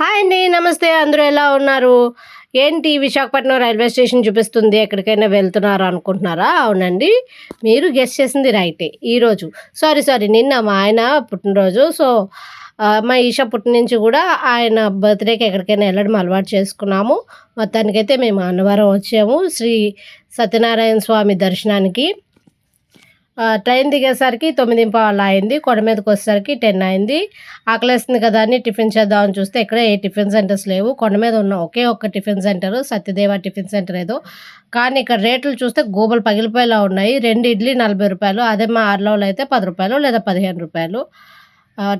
Hi అండి నమస్తే అందరూ ఎలా ఉన్నారు? ఏంటి విశాఖపట్నం రైల్వే స్టేషన్ చూపిస్తుంది ఎక్కడికైనా వెళ్తున్నారా అనుకుంటున్నారా? అవునండి మీరు గెస్ట్ చేసింది రైటే ఈరోజు. సారీ సారీ నిన్న మా ఆయన పుట్టినరోజు సో మా ఈషా పుట్టిన నుంచి కూడా ఆయన బర్త్డేకి ఎక్కడికైనా వెళ్ళడం అలవాటు చేసుకున్నాము. మొత్తానికైతే మేము అన్నవరం వచ్చాము శ్రీ సత్యనారాయణ స్వామి దర్శనానికి. ట్రైన్ దిగేసరికి తొమ్మిది పావులు అయింది. కొండ మీదకి వచ్చేసరికి టెన్ అయింది. ఆకలేస్తుంది కదా అని టిఫిన్ చేద్దామని చూస్తే ఇక్కడ ఏ టిఫిన్ సెంటర్స్ లేవు. కొండ మీద ఉన్న ఒకే ఒక్క tiffin centre Satyadeva tiffin centre ఏదో. కానీ ఇక్కడ రేట్లు చూస్తే గోబలు పగిలిపోయేలా ఉన్నాయి. రెండు ఇడ్లీ నలభై రూపాయలు అదే మా ఆర్లోలో అయితే పది రూపాయలు లేదా పదిహేను రూపాయలు.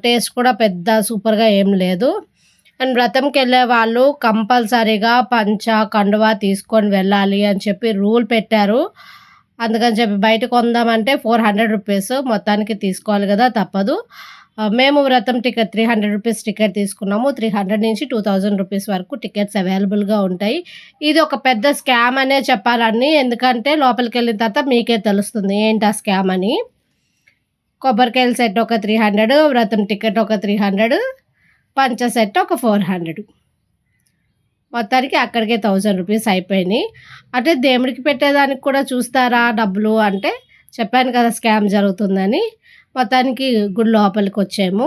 టేస్ట్ కూడా పెద్ద సూపర్గా ఏం లేదు. అండ్ వ్రతంకి వెళ్ళే వాళ్ళు కంపల్సరీగా పంచ కండువా తీసుకొని వెళ్ళాలి అని చెప్పి రూల్ పెట్టారు. అందుకని చెప్పి బయట కొందామంటే ఫోర్ హండ్రెడ్ రూపీస్ మొత్తానికి తీసుకోవాలి కదా తప్పదు. మేము వ్రతం ticket three hundred rupees ticket తీసుకున్నాము. త్రీ హండ్రెడ్ నుంచి టూ థౌజండ్ రూపీస్ వరకు టికెట్స్ అవైలబుల్గా ఉంటాయి. ఇది ఒక పెద్ద స్కామ్ అనే చెప్పాలని ఎందుకంటే లోపలికి వెళ్ళిన తర్వాత మీకే తెలుస్తుంది ఏంటి ఆ స్కామ్ అని. కొబ్బరికాయల సెట్ ఒక త్రీ హండ్రెడ్ వ్రతం టికెట్ ఒక త్రీ హండ్రెడ్ పంచ సెట్ ఒక ఫోర్ హండ్రెడ్. మొత్తానికి అక్కడికే థౌజండ్ రూపీస్ అయిపోయినాయి. అంటే దేవుడికి పెట్టేదానికి కూడా చూస్తారా డబ్బులు అంటే చెప్పాను కదా స్కామ్ జరుగుతుందని. మొత్తానికి గుడి లోపలికి వచ్చాము.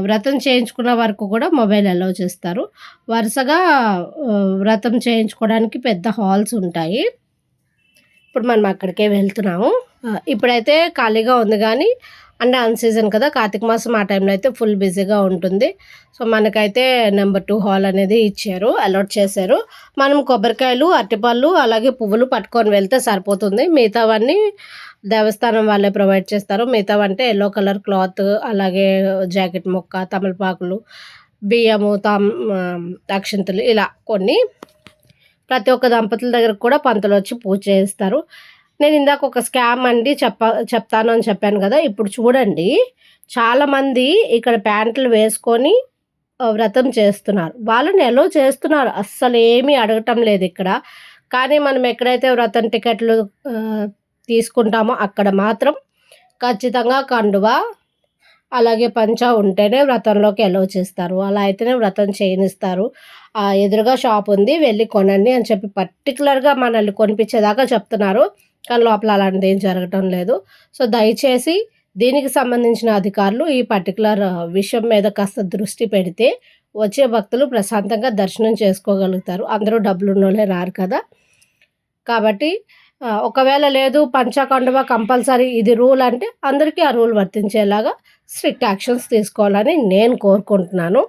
వ్రతం చేయించుకున్న వరకు కూడా మొబైల్ అలౌ చేస్తారు. వరుసగా వ్రతం చేయించుకోవడానికి పెద్ద హాల్స్ ఉంటాయి. ఇప్పుడు మనం అక్కడికే వెళ్తున్నాము. ఇప్పుడైతే ఖాళీగా ఉంది కానీ అంటే అన్ సీజన్ కదా కార్తీక మాసం ఆ టైంలో అయితే ఫుల్ బిజీగా ఉంటుంది. సో మనకైతే నెంబర్ టూ హాల్ అనేది ఇచ్చారు అలాట్ చేశారు. మనం కొబ్బరికాయలు అరటిపళ్ళు అలాగే పువ్వులు పట్టుకొని వెళ్తే సరిపోతుంది. మిగతావన్నీ దేవస్థానం వాళ్ళే ప్రొవైడ్ చేస్తారు. మిగతావంటే ఎల్లో కలర్ క్లాత్ అలాగే జాకెట్ ముక్క తమలపాకులు బియ్యము తామ్ అక్షంతులు ఇలా కొన్ని ప్రతి ఒక్క దంపతుల దగ్గర కూడా పంతులు వచ్చి పూజ చేస్తారు. నేను ఇందాక ఒక స్కామ్ అండి చెప్ప చెప్తాను అని చెప్పాను కదా ఇప్పుడు చూడండి. చాలామంది ఇక్కడ ప్యాంట్లు వేసుకొని వ్రతం చేస్తున్నారు. వాళ్ళని ఎలా చేస్తున్నారు? అస్సలు ఏమీ అడగటం లేదు ఇక్కడ. కానీ మనం ఎక్కడైతే వ్రతం టికెట్లు తీసుకుంటామో అక్కడ మాత్రం ఖచ్చితంగా కండువా అలాగే పంచ ఉంటేనే వ్రతంలోకి ఎలవ్ చేస్తారు. అలా అయితేనే వ్రతం చేయనిస్తారు. ఎదురుగా షాప్ ఉంది వెళ్ళి కొనండి అని చెప్పి పర్టికులర్గా మనల్ని కొనిపించేదాకా చెప్తున్నారు. కానీ లోపల అలాంటిది ఏం జరగటం లేదు. సో దయచేసి దీనికి సంబంధించిన అధికారులు ఈ పర్టికులర్ విషయం మీద కాస్త దృష్టి పెడితే వచ్చే భక్తులు ప్రశాంతంగా దర్శనం చేసుకోగలుగుతారు. అందరూ డబ్బులు ఉన్నోళ్ళే రారు కదా. కాబట్టి ఒకవేళ లేదు పంచకండువ కంపల్సరీ ఇది రూల్ అంటే అందరికీ ఆ రూల్ వర్తించేలాగా స్ట్రిక్ట్ యాక్షన్స్ తీసుకోవాలని నేను కోరుకుంటున్నాను.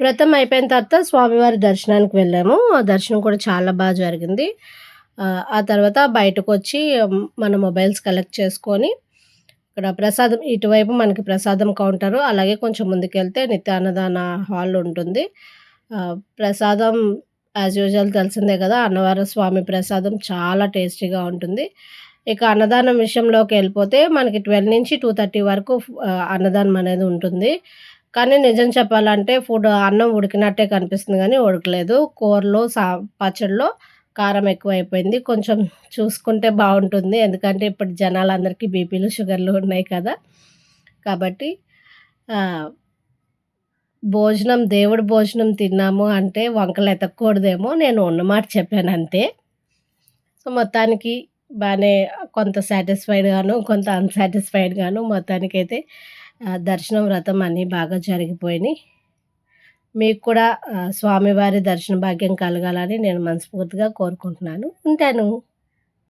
వ్రతం అయిపోయిన తర్వాత స్వామివారి దర్శనానికి వెళ్ళాము. ఆ దర్శనం కూడా చాలా బాగా జరిగింది. ఆ, తర్వాత బయటకు వచ్చి మన మొబైల్స్ కలెక్ట్ చేసుకొని ఇక్కడ ప్రసాదం ఇటువైపు మనకి ప్రసాదం కౌంటరు అలాగే కొంచెం ముందుకెళ్తే నిత్యాన్నదాన హాల్ ఉంటుంది. ప్రసాదం యాజ్ యూజువల్ తెలిసిందే కదా అన్నవర స్వామి ప్రసాదం చాలా టేస్టీగా ఉంటుంది. ఇక అన్నదానం విషయంలోకి వెళ్ళిపోతే మనకి ట్వెల్వ్ నుంచి టూ థర్టీ వరకు అన్నదానం అనేది ఉంటుంది. కానీ నిజం చెప్పాలంటే ఫుడ్ అన్నం ఉడికినట్టే కనిపిస్తుంది కానీ ఉడకలేదు. కూరలో సా పచ్చడిలో కారం ఎక్కువైపోయింది. కొంచెం చూసుకుంటే బాగుంటుంది. ఎందుకంటే ఇప్పుడు జనాలందరికీ బీపీలు షుగర్లు ఉన్నాయి కదా. కాబట్టి భోజనం దేవుడి భోజనం తిన్నాము అంటే వంకలు ఎతకూడదేమో నేను ఉన్నమాట చెప్పాను అంతే. సో మొత్తానికి బాగానే కొంత సాటిస్ఫైడ్గాను కొంత అన్సాటిస్ఫైడ్గాను మొత్తానికైతే దర్శనం వ్రతం అన్నీ బాగా జరిగిపోయినాయి. మీకు కూడా స్వామివారి దర్శన భాగ్యం కలగాలని నేను మనస్ఫూర్తిగా కోరుకుంటున్నాను. ఉంటాను.